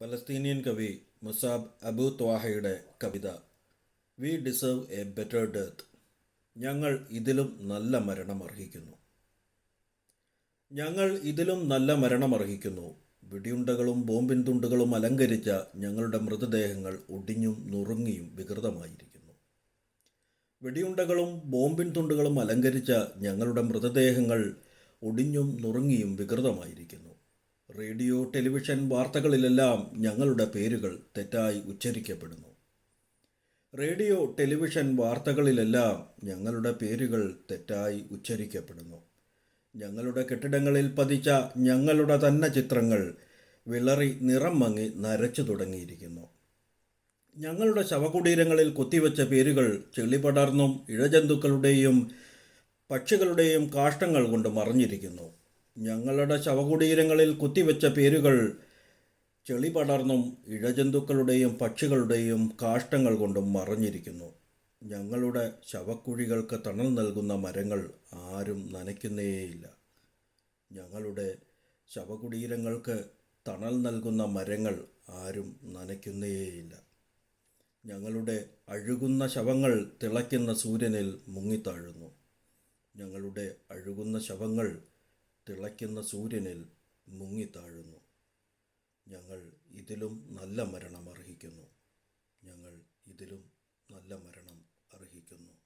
Palestinian കവി Mosab Abu ത്വാഹയുടെ കവിത we deserve a better death ഞങ്ങൾ ഇതിലും നല്ല മരണം അർഹിക്കുന്നു ഞങ്ങൾ ഇതിലും നല്ല മരണം അർഹിക്കുന്നു വെടിയുണ്ടകളും ബോംബിൻ തുണ്ടുകളും അലങ്കരിച്ച ഞങ്ങളുടെ മൃതദേഹങ്ങൾ ഒടിഞ്ഞും നുറുങ്ങിയും വികൃതമായിരിക്കുന്നു. വെടിയുണ്ടകളും ബോംബിൻ തുണ്ടുകളും അലങ്കരിച്ച ഞങ്ങളുടെ മൃതദേഹങ്ങൾ ഒടിഞ്ഞും നുറുങ്ങിയും വികൃതമായിരിക്കുന്നു. റേഡിയോ ടെലിവിഷൻ വാർത്തകളിലെല്ലാം ഞങ്ങളുടെ പേരുകൾ തെറ്റായി ഉച്ചരിക്കപ്പെടുന്നു. റേഡിയോ ടെലിവിഷൻ വാർത്തകളിലെല്ലാം ഞങ്ങളുടെ പേരുകൾ തെറ്റായി ഉച്ചരിക്കപ്പെടുന്നു. ഞങ്ങളുടെ കെട്ടിടങ്ങളിൽ പതിച്ച ഞങ്ങളുടെ തന്നെ ചിത്രങ്ങൾ വിളറി നിറം മങ്ങി നരച്ചു തുടങ്ങിയിരിക്കുന്നു. ഞങ്ങളുടെ ശവകുടീരങ്ങളിൽ കുത്തിവെച്ച പേരുകൾ ചെളി പടർന്നും ഇഴജന്തുക്കളുടെയും പക്ഷികളുടെയും കാഷ്ടങ്ങൾ കൊണ്ട് മറിഞ്ഞിരിക്കുന്നു. ഞങ്ങളുടെ ശവകുടീരങ്ങളിൽ കുത്തിവെച്ച പേരുകൾ ചെളി പടർന്നും ഇഴജന്തുക്കളുടെയും പക്ഷികളുടെയും കാഷ്ടങ്ങൾ കൊണ്ടും മറഞ്ഞിരിക്കുന്നു. ഞങ്ങളുടെ ശവക്കുഴികൾക്ക് തണൽ നൽകുന്ന മരങ്ങൾ ആരും നനയ്ക്കുന്നേയില്ല. ഞങ്ങളുടെ ശവകുടീരങ്ങൾക്ക് തണൽ നൽകുന്ന മരങ്ങൾ ആരും നനയ്ക്കുന്നേയില്ല. ഞങ്ങളുടെ അഴുകുന്ന ശവങ്ങൾ തിളയ്ക്കുന്ന സൂര്യനിൽ മുങ്ങിത്താഴുന്നു. ഞങ്ങളുടെ അഴുകുന്ന ശവങ്ങൾ തിളയ്ക്കുന്ന സൂര്യനിൽ മുങ്ങിത്താഴുന്നു ഞങ്ങൾ ഇതിലും നല്ല മരണം അർഹിക്കുന്നു. ഞങ്ങൾ ഇതിലും നല്ല മരണം അർഹിക്കുന്നു.